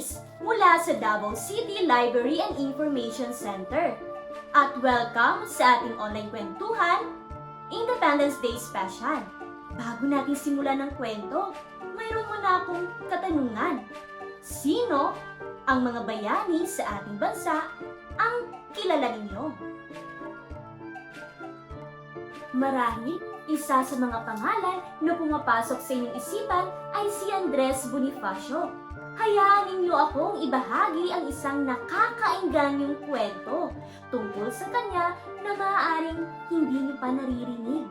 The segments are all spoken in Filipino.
Eunice mula sa Davao City Library and Information Center. At welcome sa ating online kwentuhan, Independence Day Special. Bago natin simulan ng kwento, mayroon muna akong katanungan. Sino ang mga bayani sa ating bansa ang kilala ninyo? Marahil, isa sa mga pangalan na pumapasok sa inyong isipan ay si Andres Bonifacio. Hayaan ninyo akong ibahagi ang isang nakakainganyong kwento tungkol sa kanya na maaaring hindi niyo pa naririnig.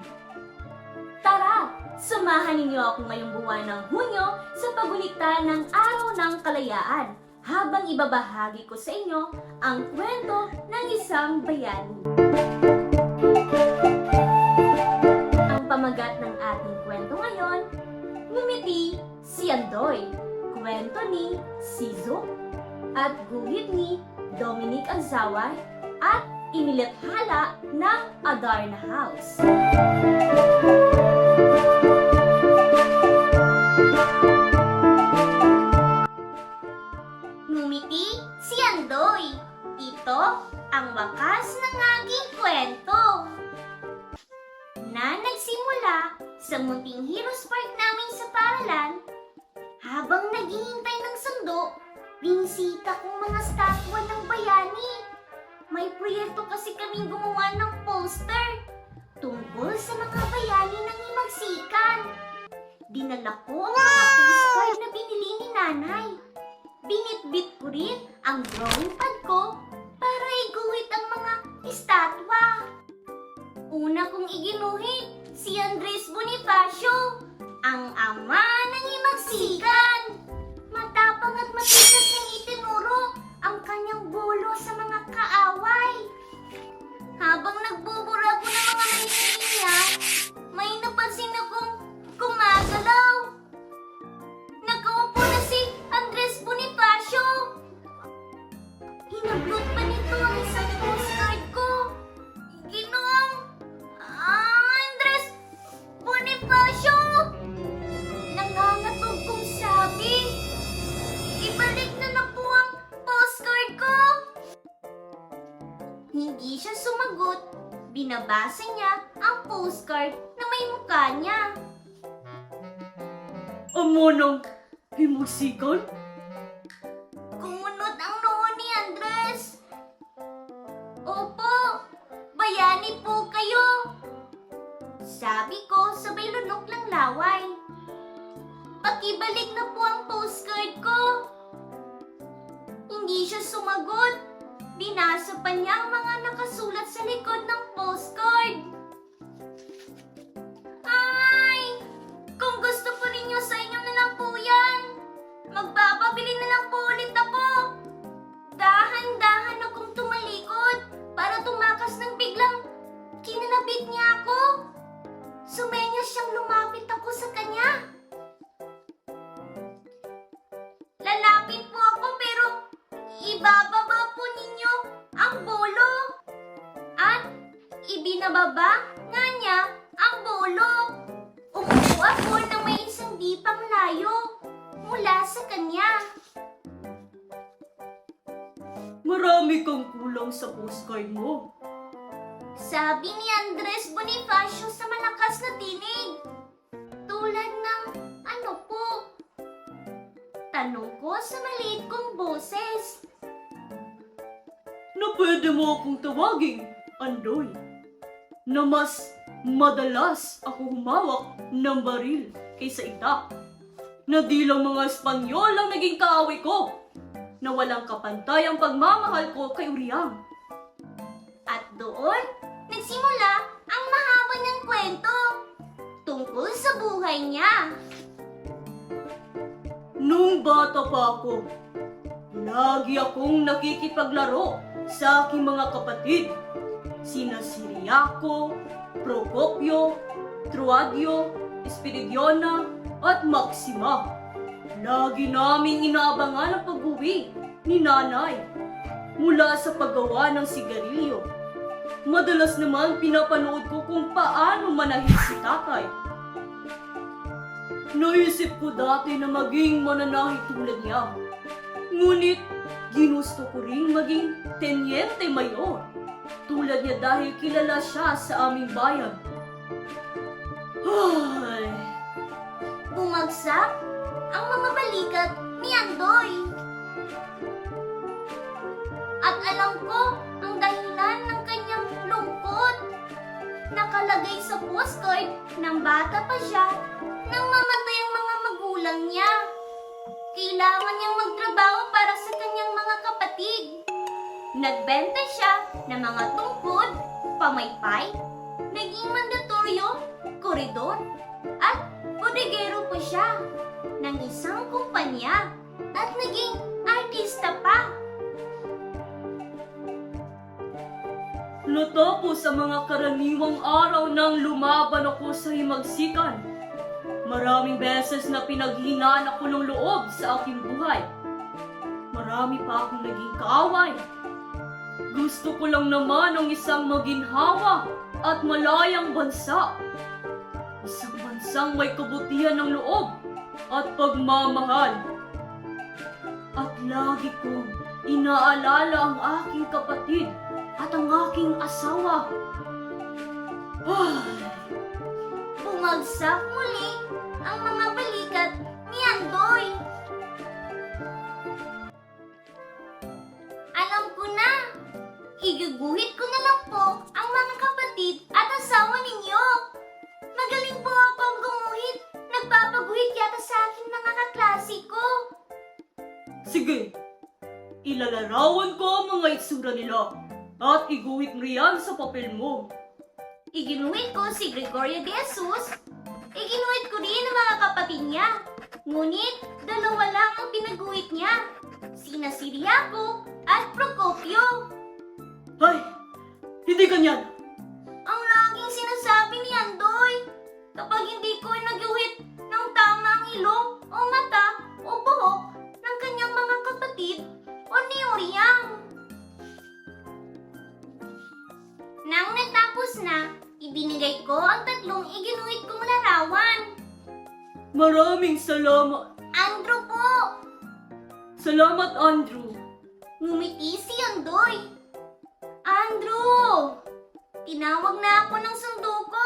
Tara, samahan ninyo ako ngayong buwan ng Hunyo sa pagunita ng Araw ng Kalayaan habang ibabahagi ko sa inyo ang kwento ng isang bayani. Ang pamagat ng ating kwento ngayon, Ngumiti si Andoy, kwento ni Sizo, at guhit ni Dominic Agzaway at inilathala ng Adarna House. Ngumiti si Andoy. Ito ang wakas ng aking kwento na nagsimula sa munting Heroes Park namin sa Paralan, habang naghihintay ng sundo, binisita kong mga statwa ng bayani. May proyekto kasi kaming gumawa ng poster tungkol sa mga bayani ng Himagsikan. Dinala ko ang mga postcard na binili ni nanay. Binitbit ko rin ang drawing pad ko para iguhit ang mga estatwa. Una kong iginuhit si Andres Bonifacio, ang ama ng Himagsikan. Hindi siya sumagot. Binabasa niya ang postcard na may mukha niya. Amo ng himusikan? Kumunot ang noo ni Andres. Opo, bayani po kayo. Sabi ko sabay lunok ng laway. Pakibalik na po ang postcard ko. Hindi siya sumagot. Binasa pa niya ang mga nakasulat sa likod ng postcard. Ay! Kung gusto po ninyo sa inyo na lang po yan. Magpapabili na lang po ulit ako. Dahan-dahan akong tumalikod para tumakas ng biglang kinalabit niya ako. Sumenya siyang lumapit ako sa kanya. Lalapit po ibababa po ninyo ang bolo. At ibinababa nga niya ang bolo. Umupo ako na may isang dipang layo mula sa kanya. Marami kang kulang sa postcard mo. Sabi ni Andres Bonifacio sa malakas na tinig. Tulad ng ano po? Tanong ko sa maliit kong boses. Na pwede mo akong tawaging Andoy. Na mas madalas ako humawak ng baril kaysa itak. Na di lang mga Espanyol ang naging kaaway ko. Na walang kapantay ang pagmamahal ko kay Uriang. At doon, nagsimula ang mahaba niyang kwento tungkol sa buhay niya. Nung bata pa ako, lagi akong nakikipaglaro sa aking mga kapatid. Sina Siriaco, Procopio, Truadio, Espiridiona, at Maxima. Lagi naming inaabangan ang pag-uwi ni nanay mula sa paggawa ng sigarilyo. Madalas naman pinapanood ko kung paano manahid si tatay. Naisip ko dati na maging mananahi tulad niya. Ngunit, ginusto ko rin maging tenyente mayor. Tulad niya dahil kilala siya sa aming bayan. Ay, Bumagsak ang mga balikat ni Andoy. At alam ko ang dahilan ng kanyang lungkot. Nakalagay sa postcard ng bata pa siya nang mamatay ang mga magulang niya. Kailangan niyang magtrabaho Nagbenta siya ng mga tungkod, pamaypay, naging mandatoryo, koridor, at bodegero pa siya ng isang kumpanya at naging artista pa. natapos sa mga karaniwang araw nang lumaban ako sa himagsikan. Maraming beses na pinaghinaan ako ng loob sa aking buhay. Marami pa akong naging kaaway. Gusto ko lang naman ang isang maginhawa at malayang bansa. Isang bansang may kabutihan ng loob at pagmamahal. At lagi kong inaalala ang aking kapatid at ang aking asawa. Ay, Bumagsak muli ang mga balikat iguguhit ko na lang po ang mga kapatid at asawa ninyo. Magaling po akong gumuhit. Nagpapaguhit yata sa akin mga kaklase ko. sige, ilalarawan ko ang mga itsura nila at iguhit mo riyan sa papel mo. Iginuhit ko si Gregorio de Jesus. Iginuhit ko rin ang mga kapatid niya. Ngunit, dalawa lang ang pinaguhit niya. Sina Siriaco at Procopio. Ay, hindi ganyan. Ang laging sinasabi ni Andoy, kapag hindi ko naguhit ng tama ang ilong o mata o buhok ng kanyang mga kapatid o ni Oriang. Nang natapos na, ibinigay ko ang tatlong iginuhit kong larawan. Maraming salamat. Andrew po! Salamat, Andrew. Ngumiti si Andoy. Andrew! Tinawag na ako ng sundo ko.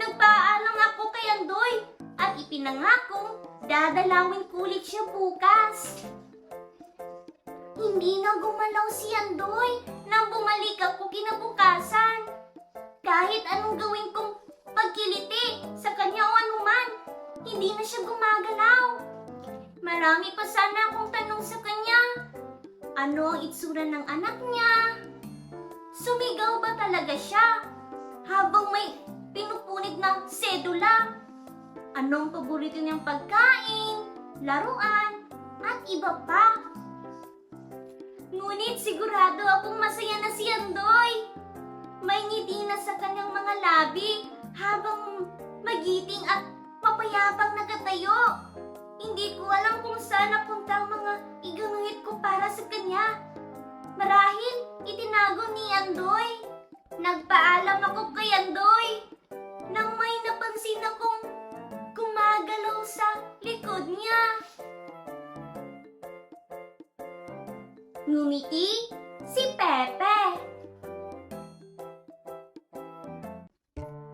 Nagpaalam ako kay Andoy at ipinangakong dadalawin ko ulit siya bukas. Hindi na gumalaw si Andoy nang bumalik ako kinabukasan. Kahit anong gawin kong pagkiliti sa kanya o anuman, hindi na siya gumagalaw. Marami pa sana akong tanong sa kanya. Ano ang itsura ng anak niya? Sumigaw ba talaga siya? Habang may pinupunit na sedula? Anong paborito niyang pagkain, laruan, at iba pa? Ngunit sigurado akong masaya na si Andoy. May ngiti na sa kanyang mga labi habang magiting at mapayapang nakatayo. Hindi ko alam kung saan napunta ang mga iganuhit ko para sa kanya. Marahil itinago ni Andoy. Nagpaalam ako kay Andoy nang may napansin akong gumagalaw sa likod niya. Ngumiti si Pepe.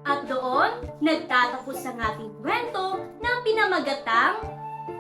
At doon, nagtatapos ang ating kwento na pinamagatang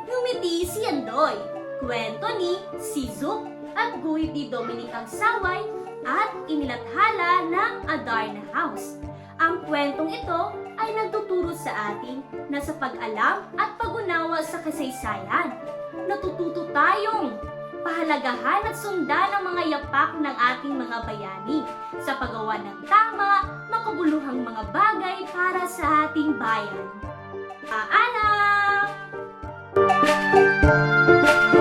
Ngumiti si Andoy. Kwento ni Sizuk at guhit ni Dominic saway at inilathala ng Adarna House. Ang kwentong ito ay nagtuturo sa atin na sa pag-alam at pag-unawa sa kasaysayan, natututo tayong pahalagahan at sundan ang mga yapak ng ating mga bayani sa paggawa ng tama, makabuluhang mga bagay para sa ating bayan. Paalam! Thank you.